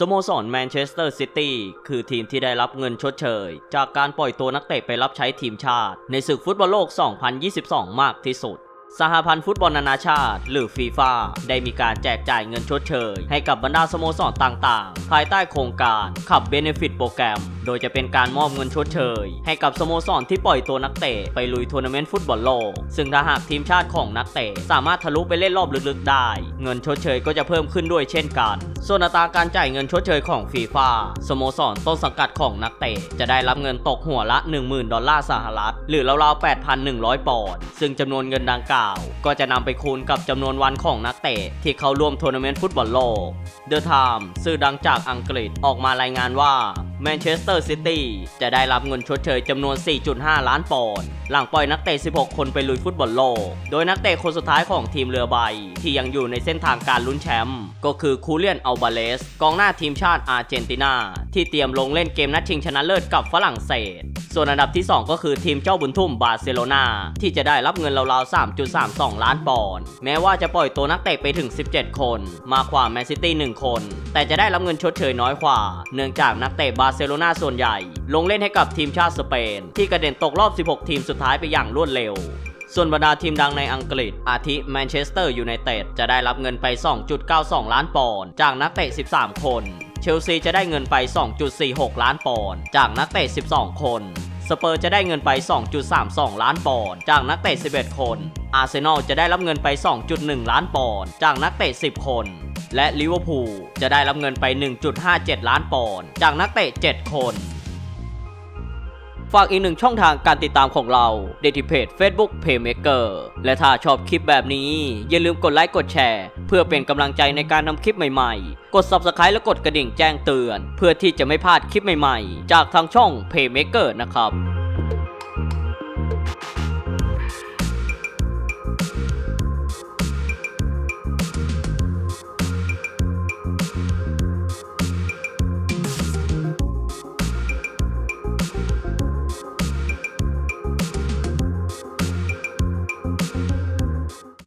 สโมสรแมนเชสเตอร์ซิตี้คือทีมที่ได้รับเงินชดเชย จากการปล่อยตัวนักเตะไปรับใช้ทีมชาติ ในศึกฟุตบอลโลก 2022 มากที่สุด สหพันธ์ฟุตบอลนานาชาติ หรือฟีฟ่าได้มีการแจกจ่ายเงินชดเชย ให้กับบรรดาสโมสรต่างๆ ภายใต้โครงการขับเบเนฟิตโปรแกรม โดยจะเป็นการมอบเงินชดเชย ให้กับสโมสรที่ปล่อยตัวนักเตะไปลุยทัวร์นาเมนต์ฟุตบอลโลก ซึ่งถ้าหากทีมชาติของนักเตะสามารถทะลุไปเล่นรอบลึกๆได้ เงินชดเชยก็จะเพิ่มขึ้นด้วยเช่นกันส่วนอัตราการจ่ายเงินชดเชยของฟีฟ่าสโมสรต้นสังกัดของนักเตะจะได้รับเงินตกหัวละ 10,000 ดอลลาร์สหรัฐ หรือราวๆ 8,100 ปอนด์ซึ่งจำนวนเงินดังกล่าว ก็จะนำไปคูณกับจำนวนวันของนักเตะที่เข้าร่วมทัวร์นาเมนต์ฟุตบอลโลก The Time สื่อดังจากอังกฤษออกมารายงานว่า แมนเชสเตอร์ซิตี้จะได้รับเงินชดเชยจำนวน 4.5 ล้านปอนด์หลังปล่อยนักเตะ 16 คนไปลุยฟุตบอลโลก โดยนักเตะคนสุดท้ายของทีมเรือใบ ที่ยังอยู่ในเส้นทางการลุ้นแชมป์ก็คือคูเลียนอัลบาเลสกองหน้าทีมชาติอาร์เจนตินา ที่เตรียมลงเล่นเกมนัดชิงชนะเลิศกับฝรั่งเศส ส่วนอันดับที่ 2 ก็คือทีมเจ้าบุญทุ่มบาร์เซโลนาที่จะได้รับเงินราวๆ 3.32 ล้านปอนด์แม้ว่าจะปล่อยตัวนักเตะไปถึง 17 คน มากกว่าแมนซิตี้1คน แต่จะได้รับเงินชดเชยน้อยกว่า เนื่องจากนักเตะบาร์เซโลนาส่วนใหญ่ ลงเล่นให้กับทีมชาติสเปน ที่กระเด็นตกรอบ 16 ทีมสุดท้ายไปอย่างรวดเร็วส่วนบรรดาทีมดังในอังกฤษ อาทิแมนเชสเตอร์ยูไนเต็ดจะได้รับเงินไป 2.92 ล้านปอนด์จากนักเตะ 13 คน เชลซีจะได้เงินไป 2.46 ล้านปอนด์จากนักเตะ 12 คนสเปอร์จะได้เงินไป 2.32 ล้านปอนด์จากนักเตะ 11 คน อาร์เซนอลจะได้รับเงินไป 2.1 ล้านปอนด์จากนักเตะ 10 คน และลิเวอร์พูลจะได้รับเงินไป 1.57 ล้านปอนด์จากนักเตะ 7 คน ฝากอีกหนึ่งช่องทางการติดตามของเราเดที่เพจ Facebook Playmaker และถ้าชอบคลิปแบบนี้ อย่าลืมกดไลค์กดแชร์ เพื่อเป็นกำลังใจในการทำคลิปใหม่ๆ กด Subscribe และกดกระดิ่งแจ้งเตือน เพื่อที่จะไม่พลาดคลิปใหม่ๆ จากทางช่อง Playmaker นะครับ